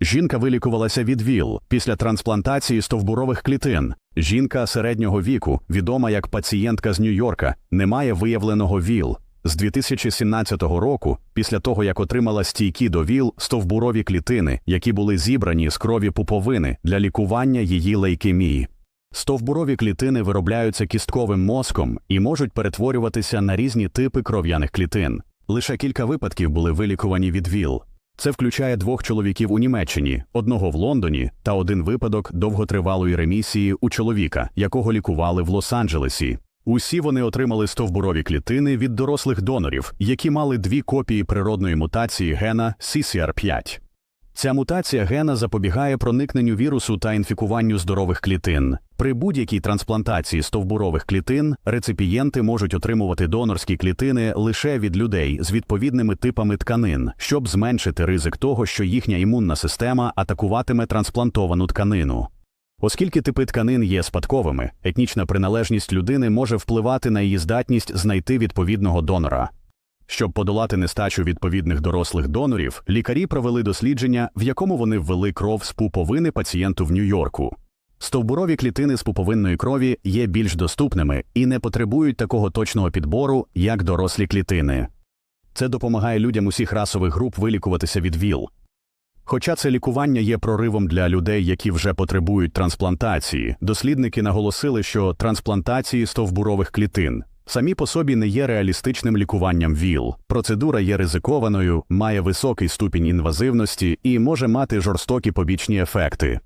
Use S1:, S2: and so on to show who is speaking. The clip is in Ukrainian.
S1: Жінка вилікувалася від ВІЛ після трансплантації стовбурових клітин. Жінка середнього віку, відома як пацієнтка з Нью-Йорка, не має виявленого ВІЛ. З 2017 року, після того як отримала стійкі до ВІЛ стовбурові клітини, які були зібрані з крові пуповини для лікування її лейкемії. Стовбурові клітини виробляються кістковим мозком і можуть перетворюватися на різні типи кров'яних клітин. Лише кілька випадків були вилікувані від ВІЛ. Це включає двох чоловіків у Німеччині, одного в Лондоні та один випадок довготривалої ремісії у чоловіка, якого лікували в Лос-Анджелесі. Усі вони отримали стовбурові клітини від дорослих донорів, які мали дві копії природної мутації гена CCR5. Ця мутація гена запобігає проникненню вірусу та інфікуванню здорових клітин. При будь-якій трансплантації стовбурових клітин реципієнти можуть отримувати донорські клітини лише від людей з відповідними типами тканин, щоб зменшити ризик того, що їхня імунна система атакуватиме трансплантовану тканину. Оскільки типи тканин є спадковими, етнічна приналежність людини може впливати на її здатність знайти відповідного донора. Щоб подолати нестачу відповідних дорослих донорів, лікарі провели дослідження, в якому вони ввели кров з пуповини пацієнту в Нью-Йорку. Стовбурові клітини з пуповинної крові є більш доступними і не потребують такого точного підбору, як дорослі клітини. Це допомагає людям усіх расових груп вилікуватися від ВІЛ. Хоча це лікування є проривом для людей, які вже потребують трансплантації, дослідники наголосили, що трансплантації стовбурових клітин самі по собі не є реалістичним лікуванням ВІЛ. Процедура є ризикованою, має високий ступінь інвазивності і може мати жорстокі побічні ефекти.